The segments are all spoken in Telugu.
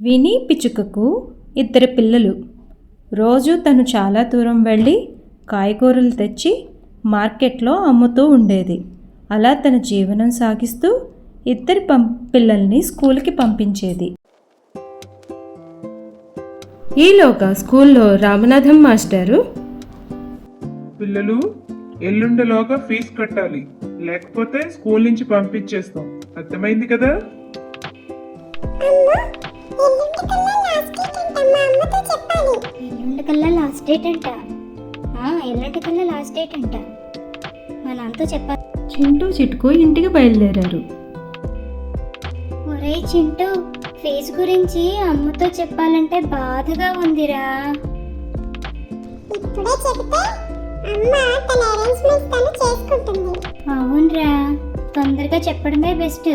విని పిచ్చుకకు ఇద్దరు పిల్లలు. రోజు తను చాలా దూరం వెళ్ళి కాయగూరలు తెచ్చి మార్కెట్లో అమ్ముతూ ఉండేది. అలా తన జీవనం సాగిస్తూ ఇద్దరి పం పిల్లల్ని స్కూల్కి పంపించేది. ఈలోగా స్కూల్లో రామనాథం మాస్టారు. పిల్లలు ఎల్లుండిలోగా ఫీజు కట్టాలి. లేకపోతే స్కూల్ నుంచి పంపించేస్తాం. అర్థమైంది కదా? ఎల్లుండి కల్లా లాస్ట్ డేట్ అంట. ఆ, ఎల్లుండి కల్లా లాస్ట్ డేట్ అంట. మా నాన్నతో చెప్పాలి చింటూ చిటుకు ఇంటికి బయలుదేరారు. ఒరే చింటూ ఫేస్ గురించి అమ్మతో చెప్పాలంటే బాధగా ఉందిరా. ఇప్పుడే చెబితే అమ్మ తన అరేంజ్మెంట్స్ తను చేసుకుంటుంది. అవునరా తొందరగా చెప్పడమే బెస్ట్.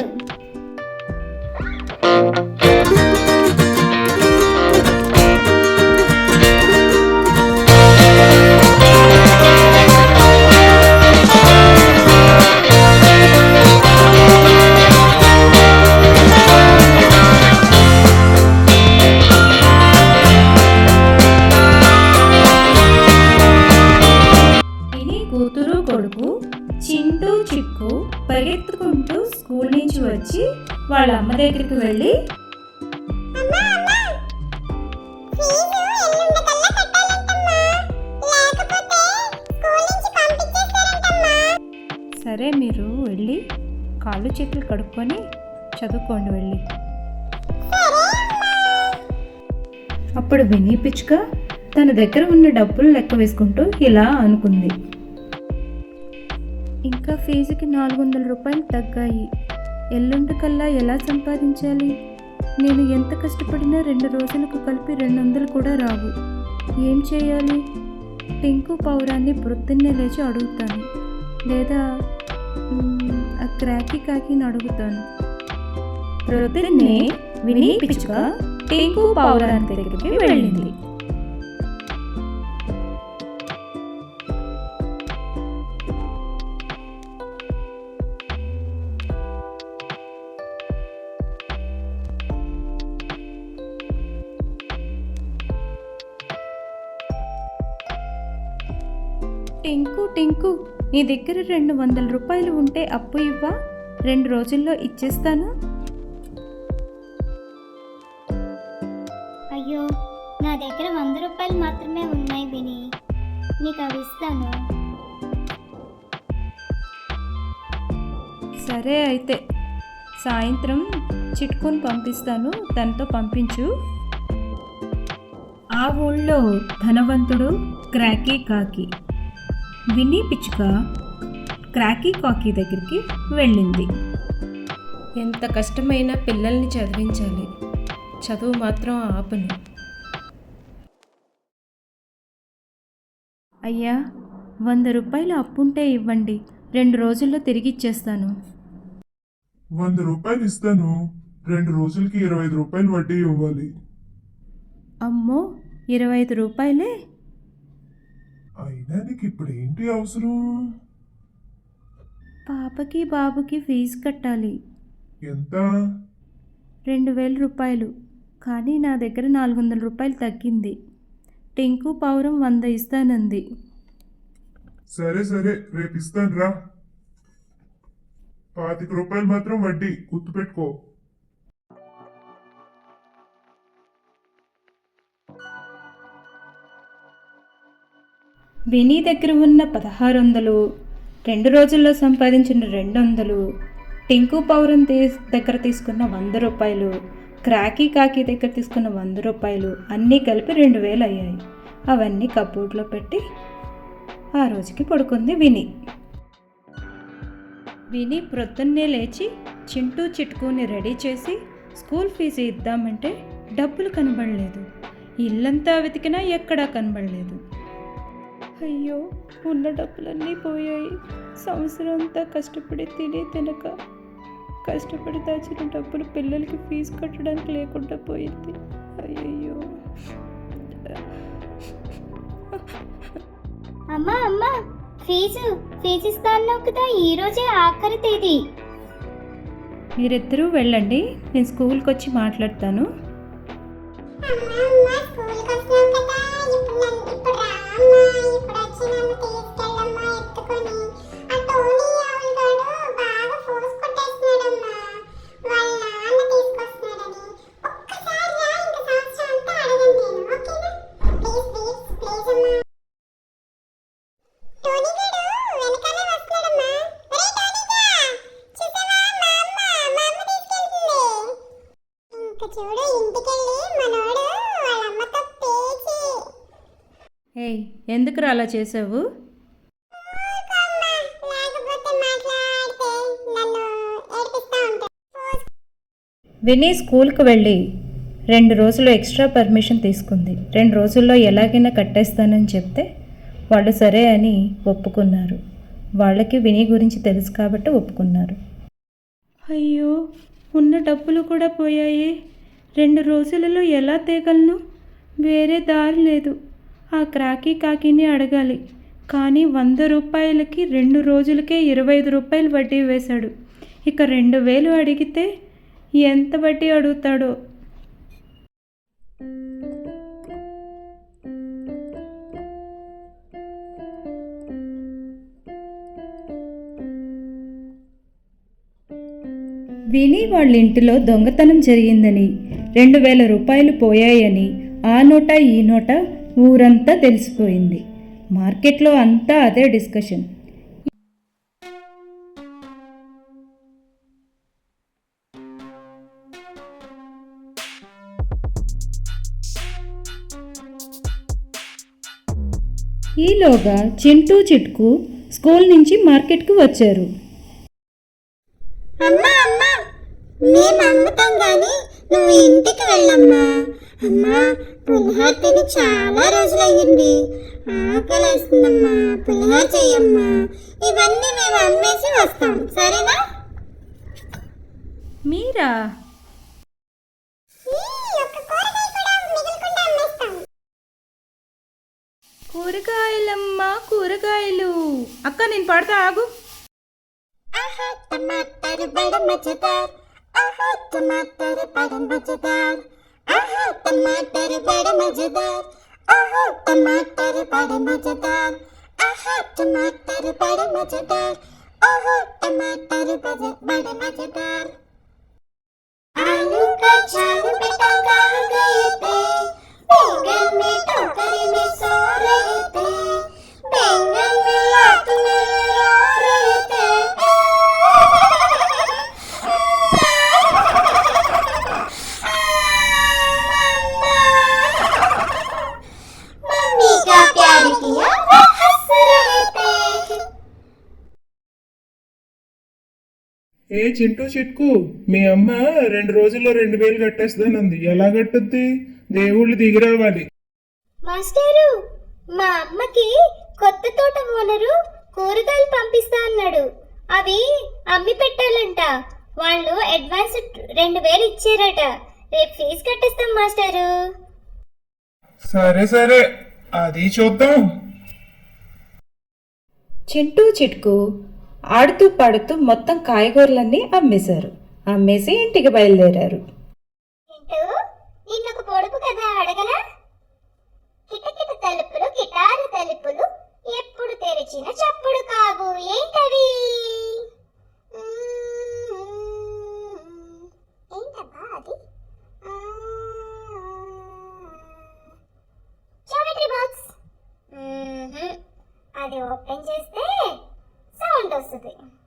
కడుక్కొని చదువుకోండి వెళ్ళి. అప్పుడు వినీ పిచ్చుక తన దగ్గర ఉన్న డబ్బులు లెక్క వేసుకుంటూ ఇలా అనుకుంది. ఇంకా ఫీజుకి నాలుగు వందల రూపాయలు తగ్గాయి. ఎల్లుండి కల్లా ఎలా సంపాదించాలి? నేను ఎంత కష్టపడినా రెండు రోజులకు కలిపి రెండు వందలు కూడా రావు. ఏం చేయాలి? టింకు పౌరాన్ని ప్రొద్దున్నే లేచి అడుగుతాను. లేదా క్రాకి కాకిని అడుగుతాను ప్రొద్దున్నే విని పిచ్చుక టింకు పౌరాన్ని దగ్గరికి వెళ్ళింది. నీ దగ్గర రెండు వందల రూపాయలు ఉంటే అప్పు ఇవ్వా? రెండు రోజుల్లో ఇచ్చేస్తాను. అయ్యో నా దగ్గర వంద రూపాయలు మాత్రమే ఉన్నాయి విని నీకు అవి ఇస్తాను. సరే అయితే సాయంత్రం చిట్కుని పంపిస్తాను తనతో పంపించు. ఆ ఊళ్ళో ధనవంతుడు క్రాకీ కాకి. విని పిచ్చుక క్రాకీ కాకి దగ్గరికి వెళ్ళింది. ఎంత కష్టమైనా పిల్లల్ని చదివించాలి. చదువు మాత్రం ఆపను. అయ్యా వంద రూపాయలు అప్పుంటే ఇవ్వండి. రెండు రోజుల్లో తిరిగి ఇచ్చేస్తాను. వంద రూపాయలు ఇస్తాను. రెండు రోజులకి ఇరవై ఐదు రూపాయలు వడ్డీ ఇవ్వాలి. అమ్మో ఇరవై ఐదు రూపాయలే? అయినా నీకు ఇప్పుడు ఏంటి అవసరం? పాపకి బాబుకి ఫీజు కట్టాలి. ఎంత? రెండు వేల రూపాయలు. కానీ నా దగ్గర నాలుగు వందల రూపాయలు తగ్గింది. టింకు పౌరం వంద ఇస్తానంది. సరే సరే రేపు ఇస్తాను రా పాతిక రూపాయలు మాత్రం వడ్డీ. గుర్తుపెట్టుకో. వినీ దగ్గర ఉన్న పదహారు వందలు రెండు రోజుల్లో సంపాదించిన రెండు వందలు టింకు పౌరం తీ దగ్గర తీసుకున్న వంద రూపాయలు క్రాకీ కాకి దగ్గర తీసుకున్న వంద రూపాయలు అన్నీ కలిపి రెండు వేలు అయ్యాయి అవన్నీ కబోర్డ్లో పెట్టి ఆ రోజుకి పడుకుంది విని. విని ప్రొద్దున్నే లేచి చింటూ చిటుకుని రెడీ చేసి స్కూల్ ఫీజు ఇద్దామంటే డబ్బులు కనబడలేదు. ఇల్లంతా వెతికినా ఎక్కడా కనబడలేదు. అయ్యో ఉన్న డబ్బులన్నీ పోయాయి. సంవత్సరం అంతా కష్టపడి తిని తినక. కష్టపడి దాచిన డబ్బులు పిల్లలకి ఫీజు కట్టడానికి లేకుండా పోయింది. అయ్యయ్యో. అమ్మా అమ్మా ఫీజు ఫీజు ఇస్తా అన్నావు కదా ఈ రోజే ఆఖరి తేదీ. మీరిద్దరూ వెళ్ళండి నేను స్కూల్కి వచ్చి మాట్లాడతాను ఎందుకురా అలా చేసావు? విని స్కూల్కి వెళ్ళి రెండు రోజులు ఎక్స్ట్రా పర్మిషన్ తీసుకుంది. రెండు రోజుల్లో ఎలాగైనా కట్టేస్తానని చెప్తే వాళ్ళు సరే అని ఒప్పుకున్నారు. వాళ్ళకి విని గురించి తెలుసు కాబట్టి ఒప్పుకున్నారు. అయ్యో ఉన్న డబ్బులు కూడా పోయాయి. రెండు రోజులలో ఎలా తేగలను? వేరే దారి లేదు. ఆ క్రాకీ కాకిని అడగాలి. కానీ వంద రూపాయలకి రెండు రోజులకే ఇరవై ఐదు రూపాయలు వడ్డీ వేశాడు. ఇక రెండు వేలు అడిగితే ఎంత వడ్డీ అడుగుతాడో? విని వాళ్ళ ఇంటిలో దొంగతనం జరిగిందని రెండు వేల రూపాయలు పోయాయని ఆ నోట ఈ నోట ఊరంతా తెలిసిపోయింది. మార్కెట్లో అంతా అదే డిస్కషన్. ఈలోగా చింటూ చిట్కు స్కూల్ నుంచి మార్కెట్కు వచ్చారు. అమ్మా అమ్మా! మేము అమ్ముతాం కానీ నువ్వు ఇంటికి వెళ్ళమ్మా. అమ్మా పులిహోర తిని చాలా రోజులయ్యింది. ఆకలి వేస్తుందమ్మా పులిహోర చెయ్యమ్మా. ఇవన్నీ మేము అమ్మేసి వస్తాం. సరేనా? మీరా? కూరగాయలమ్మా కూరగాయలు. అక్క నేను పడతా ఆగు. ఆహా టమాటర్ బడ మజేదార్ ఆహా టమాటర్ బడ మజేదార్ आहा, टमाटर बड़े मज़ेदार. आहा, टमाटर बड़े मज़ेदार. आहा, टमाटर बड़े मज़ेदार. आहा, टमाटर बड़े मज़ेदार. आलू का चार बेटा कहाँ गए थे. बैंगन में टोकरी में सो रहे थे. बैंगन में लात में ఏ చింటూ చిట్కు? మీ అమ్మ రెండు రోజుల్లో రెండు వేలు కట్టేస్తానంది ఎలా కట్టుద్ది? దేవుళ్ళు దిగి రావాలి మాస్టారు మా అమ్మకి కొత్త తోట ఓనరు కూరగాయలు పంపిస్తా అన్నాడు. అవి అమ్మి పెట్టాలంట. వాళ్ళు అడ్వాన్స్ రెండు వేలు ఇచ్చారట. రేపు ఫీజు కట్టేస్తాం మాస్టారు. సరే సరే. అది చూద్దాం. చింటూ చిట్కు ఆడుతూ పాడుతూ మొత్తం కాయగూరలన్నీ అమ్మేశారు. అమ్మేసి ఇంటికి బయలుదేరారు. ఏంటో? నిన్నొక పొడుపు కదా అడగనా? కిటకిట తలుపులు కిటారు తలుపులు ఎప్పుడు తెరిచిన చప్పుడు కావు. ఏంటవి? ఏంటబ్బా అది? Geometry box. అది ఓపెన్ చేస్తే Okay.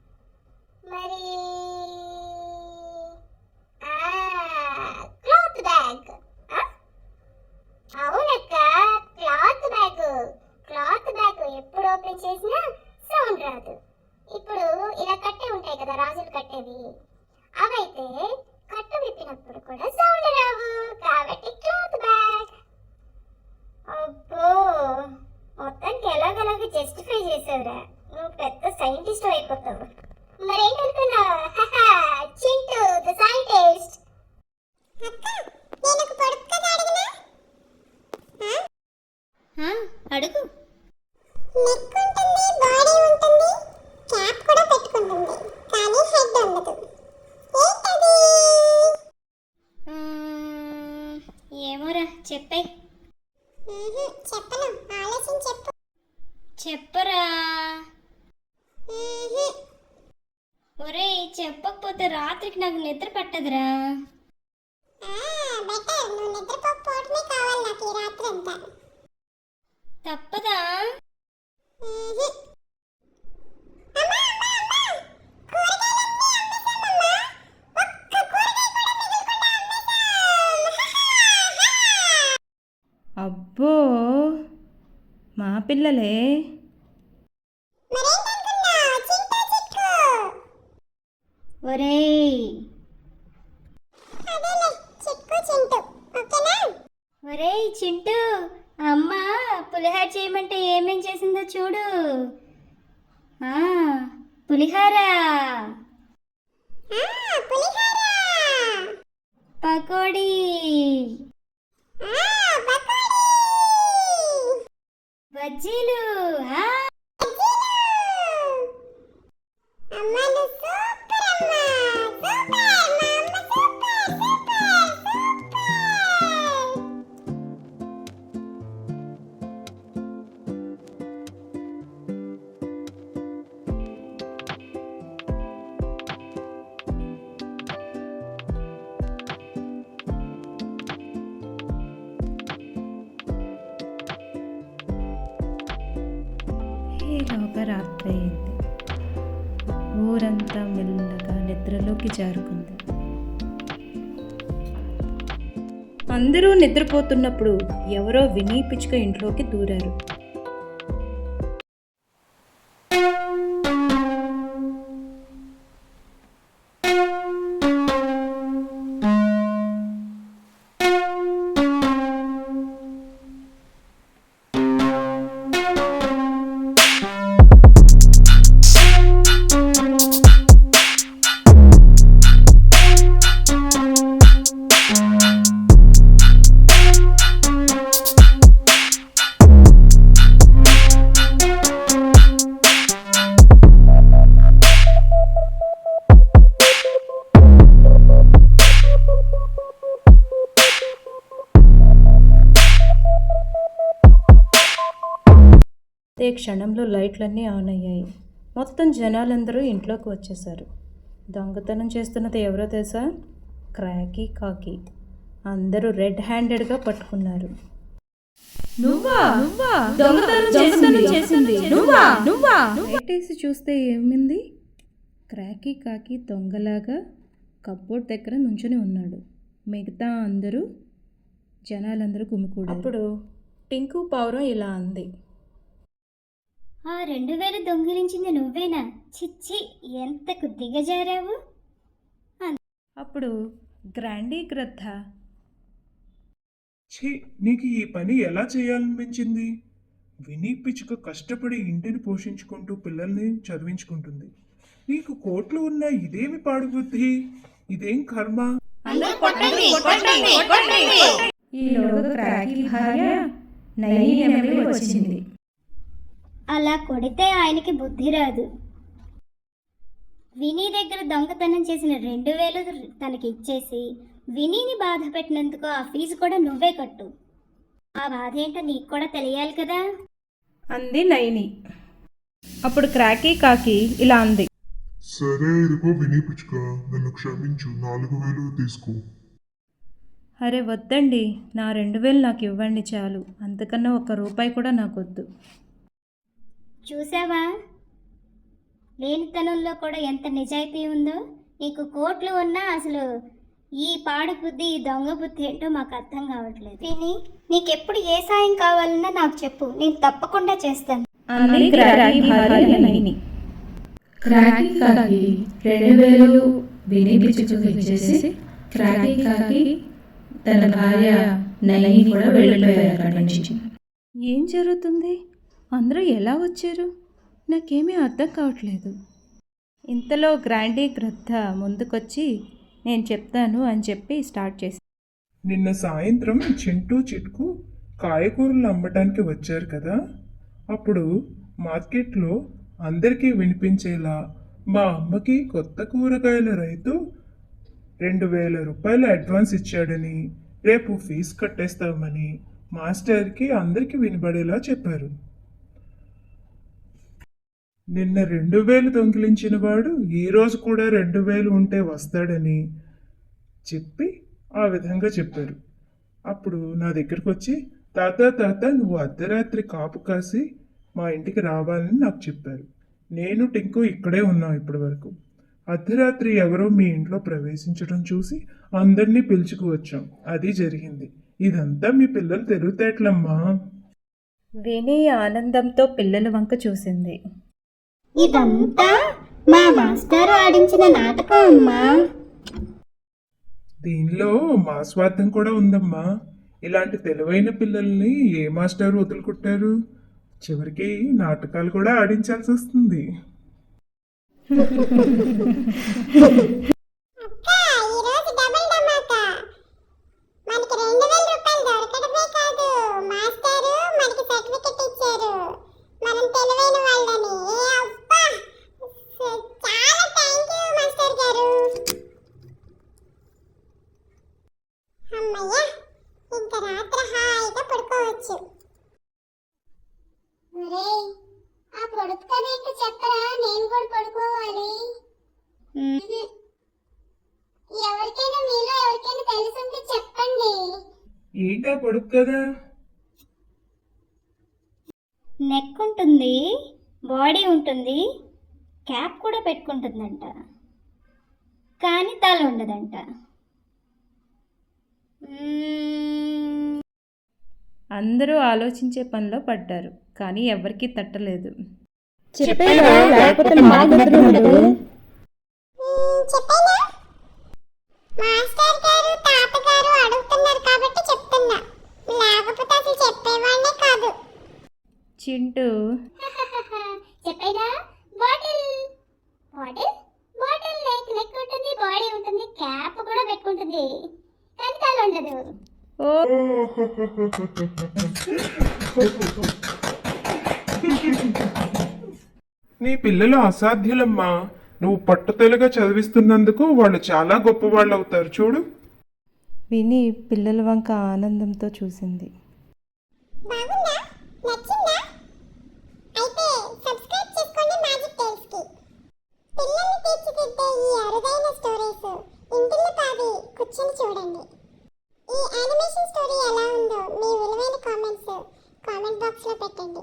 ఒరేయ్ చెప్పకపోతే రాత్రికి నాకు నిద్ర పట్టదురా ఆ, బెటర్ నువ్వు నిద్రపోకపోవడమే అదేలే, చిట్కు చింటూ. అమ్మ పులిహార చేయమంటే ఏమేం చేసిందో చూడు. ఆ పులిహార. పకోడీ. బజ్జీలు ఆ. ఈలోగా రాత్రి అయింది ఊరంతా మెల్లగా నిద్రలోకి జారుకుంది. అందరూ నిద్రపోతున్నప్పుడు ఎవరో వినీ పిచ్చుక ఇంట్లోకి దూరారు. అదే క్షణంలో లైట్లన్నీ ఆన్ అయ్యాయి. మొత్తం జనాలందరూ ఇంట్లోకి వచ్చేసారు దొంగతనం చేస్తున్నది ఎవరో తెలుసా? క్రాకీ కాకి. అందరూ రెడ్ హ్యాండెడ్గా పట్టుకున్నారు. నువ్వా? నువ్వా? దొంగతనం చేసింది. నువ్వా? నువ్వా? లైటేసి చూస్తే ఏమింది? క్రాకీ కాకి దొంగలాగా కప్బోర్డ్ దగ్గర నుంచుని ఉన్నాడు. మిగతా అందరూ జనాలందరూ గుమికూడారు. అప్పుడు టింకు పావురం ఇలా అంది. ఆ రెండు వేలు దొంగిలించింది నువ్వేనా? చిచ్చి ఎంతకు దిగజారావు అప్పుడు గ్రాండీ గ్రద్ద ఛీ నీకు ఈ పని ఎలా చేయాలనిపించింది? వినీ పిచ్చుక కష్టపడి ఇంటిని పోషించుకుంటూ పిల్లల్ని చదివించుకుంటుంది. నీకు కోట్లు ఉన్న ఇదేమి పాడుబుద్ధి? ఇదేం కర్మ? ఈలోగా క్రాకీ భార్య నెమలి వచ్చింది. అలా కొడితే ఆయనకి బుద్ధి రాదు. వినీ దగ్గర దొంగతనం చేసిన రెండు వేలు తనకి ఇచ్చేసి వినీని బాధ పెట్టినందుకు ఆ ఫీజు కూడా నువ్వే కట్టు. ఆ బాధ ఏంటో నీకు కూడా తెలియాలి కదా? అంది నైని. అప్పుడు క్రాకీ కాకి ఇలా అంది. సరే ఇదిగో వినిపించుక నన్ను క్షమించు నాలుగు వేలు తీసుకో. అరే వద్దండి నా రెండు వేలు నాకు ఇవ్వండి చాలు అంతకన్నా ఒక్క రూపాయి కూడా నాకు వద్దు చూసావా? లేనితనంలో కూడా ఎంత నిజాయితీ ఉందో నీకు కోట్లు ఉన్నా అసలు ఈ పాడు బుద్ధి ఈ దొంగ బుద్ధి ఏంటో మాకు అర్థం కావట్లేదు. విని నీకెప్పుడు ఏ సాయం కావాలన్నా నాకు చెప్పు. నేను తప్పకుండా చేస్తాను. అంది క్రాకీ భార్య నైని. క్రాకీ కాకి రెండు వేలు వినిపించుకు ఇచ్చేసి క్రాకీ కాకి తన భార్య కూడా వెళ్ళిపోయారు అక్కడి నుంచి. ఏం జరుగుతుంది? అందరూ ఎలా వచ్చారు? నాకేమీ అర్థం కావట్లేదు. ఇంతలో గ్రాండీ గ్రద్ద ముందుకొచ్చి నేను చెప్తాను అని చెప్పి స్టార్ట్ చేసి. నిన్న సాయంత్రం చింటూ చిట్కు కాయగూరలు అమ్మటానికి వచ్చారు కదా? అప్పుడు మార్కెట్లో అందరికీ వినిపించేలా మా అమ్మకి కొత్త కూరగాయల రైతు రెండు వేల రూపాయలు అడ్వాన్స్ ఇచ్చాడని రేపు ఫీజు కట్టేస్తామని మాస్టర్కి అందరికీ వినబడేలా చెప్పారు. నిన్న రెండు వేలు దొంగిలించిన వాడు ఈరోజు కూడా రెండు వేలు ఉంటే వస్తాడని చెప్పి ఆ విధంగా చెప్పారు. అప్పుడు నా దగ్గరకు వచ్చి తాత తాత నువ్వు అర్ధరాత్రి కాపు కాసి మా ఇంటికి రావాలని నాకు చెప్పారు. నేను టింకు ఇక్కడే ఉన్నాం ఇప్పటి వరకు. అర్ధరాత్రి ఎవరో మీ ఇంట్లో ప్రవేశించడం చూసి అందరినీ పిలుచుకు వచ్చాం. అది జరిగింది. ఇదంతా మీ పిల్లలు తెలివితేటలమ్మా. విని ఆనందంతో పిల్లల వంక చూసింది. ఇదంతా మా మాస్టర్ ఆడించిన నాటకం అమ్మా. దీనిలో మా స్వార్థం కూడా ఉందమ్మా. ఇలాంటి తెలివైన పిల్లల్ని ఏ మాస్టర్ వదులుకుంటారు? చివరికి నాటకాలు కూడా ఆడించాల్సి వస్తుంది అక్క ఈరోజు డబుల్ ధమాకా మనకి రెండు వేల రూపాయలు దొరకడమే కాదు మాస్టారు మనకి సర్టిఫికెట్ ఇచ్చారు మనం తెలివైన వాళ్ళని ఏ అబ్బా స- చాలా థ్యాంక్ యూ మాస్టర్ గారు అమ్మయ్య ఇంకా రాత్రి హాయిగా పడుకోవచ్చు ఒరేయ్ ఆ పొడుపు కథ ఏంటో చెప్పరా నేను కూడా పడుకోవాలి ఎవరికైనా మీలో ఎవరికైనా తెలుసుంటే చెప్పండి పొడుపు కదా నెక్ ఉంటుంది బాడీ ఉంటుంది క్యాప్ కూడా పెట్టుకుంటుందంట. కానీ తల ఉండదంట. అందరూ ఆలోచించే పనిలో పడ్డారు కానీ ఎవరికీ తట్టలేదు. చెప్పేదా లేకపోతే మా దగ్గర ఉండదు మ్మ్, చెప్పేనా మాస్టర్ గారు తాతగారు అడుగుతున్నారు కాబట్టి చెప్తున్నా లేకపోతే అసలు చెప్పేవాళ్ళే కాదు Chintu చెప్పేదా bottle bottle bottle neck neck ఉంటుంది బాడీ ఉంటుంది క్యాప్ కూడా పెట్టుకుంటుంది కానీ తల ఉండదు ఓ నీ పిల్లలు అసాధ్యులమ్మా. నువ్వు పట్టుదలగా చదివిస్తున్నందుకు వాళ్ళు చాలా గొప్పవాళ్ళు అవుతారు చూడు. విని పిల్లల వంక ఆనందంతో చూసింది. బాగుందా? నచ్చిందా? అయితే సబ్స్క్రైబ్ చేసుకోండి మ్యాజిక్ టైల్స్కి పిల్లల్ని తీర్చిదిద్దే ఈ అరుదైన స్టోరీస్ ఇంటిల్లి పాది కూర్చొని చూడండి. ఈ యానిమేషన్ స్టోరీ ఎలా ఉందో మీ విలువైన కామెంట్స్ కామెంట్ బాక్స్లో పెట్టండి.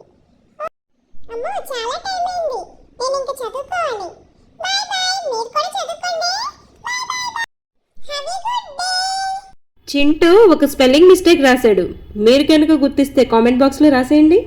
అమ్మో చాలా టైం అయింది. నేను ఇంకా చదువుకోవాలి. బై బై మీరు కూడా చదువుకోండి. Bye bye bye have a good day Chintu ఒక స్పెల్లింగ్ మిస్టేక్ రాశాడు. మీరు కనుక గుర్తిస్తే కామెంట్ బాక్స్లో రాసేయండి.